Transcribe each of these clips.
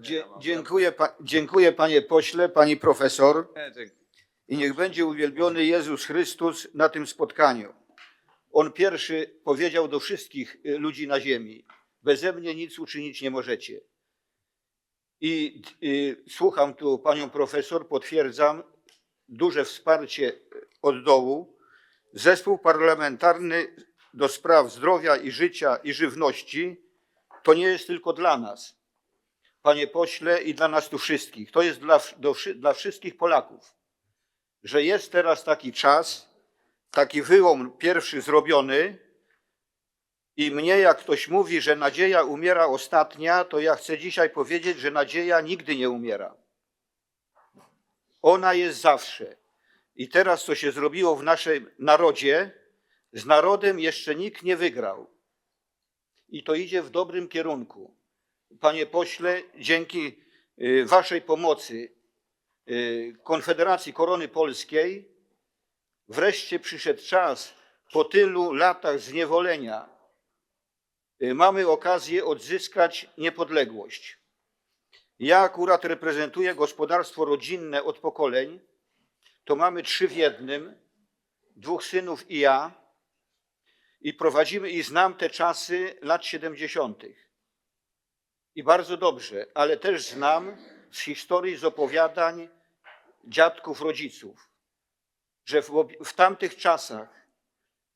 Dzie, dziękuję, pa, dziękuję panie pośle, pani profesor i niech będzie uwielbiony Jezus Chrystus na tym spotkaniu. On pierwszy powiedział do wszystkich y, ludzi na ziemi: Beze mnie nic uczynić nie możecie. I y, słucham tu panią profesor, potwierdzam duże wsparcie od dołu. Zespół parlamentarny do spraw zdrowia i życia i żywności to nie jest tylko dla nas, panie pośle, i dla nas tu wszystkich. To jest dla, do, dla wszystkich Polaków, że jest teraz taki czas, taki wyłom pierwszy zrobiony. I mnie, jak ktoś mówi, że nadzieja umiera ostatnia, to ja chcę dzisiaj powiedzieć, że nadzieja nigdy nie umiera. Ona jest zawsze. I teraz, co się zrobiło w naszym narodzie, z narodem jeszcze nikt nie wygrał. I to idzie w dobrym kierunku. Panie pośle, dzięki y, Waszej pomocy y, Konfederacji Korony Polskiej, wreszcie przyszedł czas po tylu latach zniewolenia. y, Mamy okazję odzyskać niepodległość. Ja akurat reprezentuję gospodarstwo rodzinne od pokoleń. To mamy trzy w jednym, dwóch synów i ja. I prowadzimy i znam te czasy lat 70. I bardzo dobrze, ale też znam z historii, z opowiadań dziadków, rodziców, że w, w tamtych czasach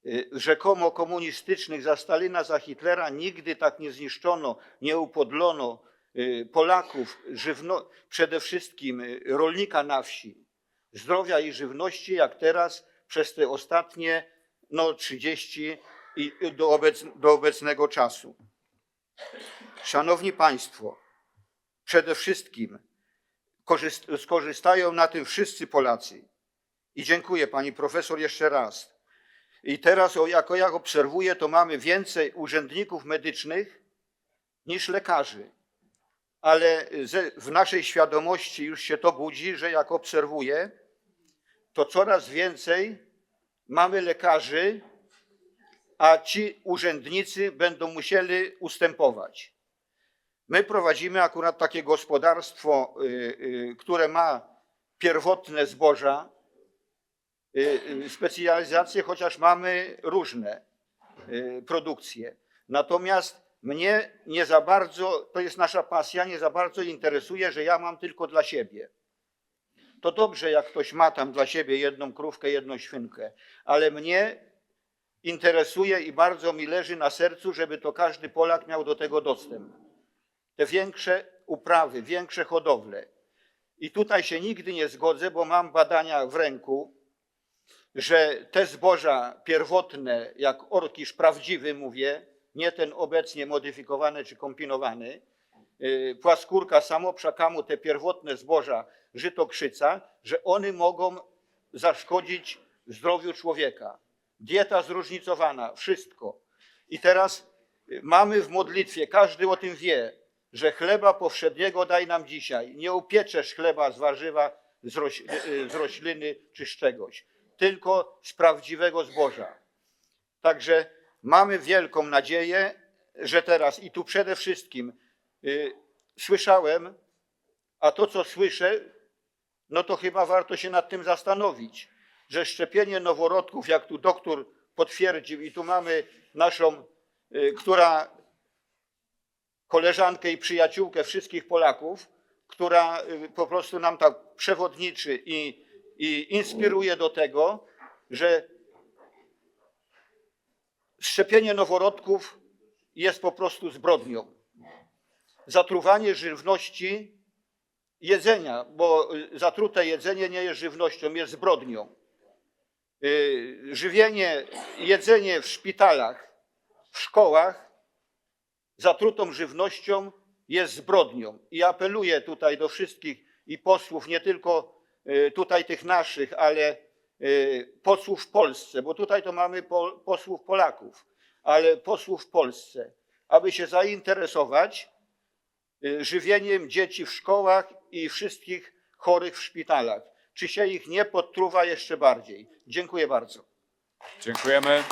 y, rzekomo komunistycznych za Stalina, za Hitlera nigdy tak nie zniszczono, nie upodlono y, Polaków, żywno, przede wszystkim y, rolnika na wsi, zdrowia i żywności, jak teraz przez te ostatnie no, 30 i do, obec, do obecnego czasu. Szanowni Państwo, przede wszystkim korzyst- skorzystają na tym wszyscy Polacy. I dziękuję Pani Profesor jeszcze raz. I teraz, jako jak obserwuję, to mamy więcej urzędników medycznych niż lekarzy. Ale w naszej świadomości już się to budzi, że jak obserwuję, to coraz więcej mamy lekarzy, a ci urzędnicy będą musieli ustępować. My prowadzimy akurat takie gospodarstwo, y, y, które ma pierwotne zboża, y, specjalizacje, chociaż mamy różne produkcje. Natomiast mnie nie za bardzo, to jest nasza pasja, nie za bardzo interesuje, że ja mam tylko dla siebie. To dobrze, jak ktoś ma tam dla siebie jedną krówkę, jedną świnkę, ale mnie interesuje i bardzo mi leży na sercu, żeby to każdy Polak miał do tego dostęp. Te większe uprawy, większe hodowle. I tutaj się nigdy nie zgodzę, bo mam badania w ręku, że te zboża pierwotne, jak orkisz prawdziwy mówię, nie ten obecnie modyfikowany czy kombinowany, yy, płaskórka, samoprzakamu, te pierwotne zboża żytokrzyca, że one mogą zaszkodzić zdrowiu człowieka. Dieta zróżnicowana, wszystko. I teraz y, mamy w modlitwie, każdy o tym wie, że chleba powszedniego daj nam dzisiaj. Nie upieczesz chleba z warzywa, z, roś, y, z rośliny czy z czegoś, tylko z prawdziwego zboża. Także mamy wielką nadzieję, że teraz i tu przede wszystkim y, słyszałem, a to co słyszę, no to chyba warto się nad tym zastanowić, że szczepienie noworodków, jak tu doktor potwierdził, i tu mamy naszą, y, która koleżankę i przyjaciółkę wszystkich Polaków, która y, po prostu nam tak przewodniczy i, i inspiruje do tego, że szczepienie noworodków jest po prostu zbrodnią. Zatruwanie żywności, jedzenia, bo y, zatrute jedzenie nie jest żywnością, jest zbrodnią. Y, Żywienie, jedzenie w szpitalach, w szkołach zatrutą żywnością jest zbrodnią. I apeluję tutaj do wszystkich i posłów, nie tylko y, tutaj tych naszych, ale y, posłów w Polsce, bo tutaj to mamy po, posłów Polaków, ale posłów w Polsce, aby się zainteresować y, żywieniem dzieci w szkołach i wszystkich chorych w szpitalach. Czy się ich nie podtruwa jeszcze bardziej? Dziękuję bardzo. Dziękujemy.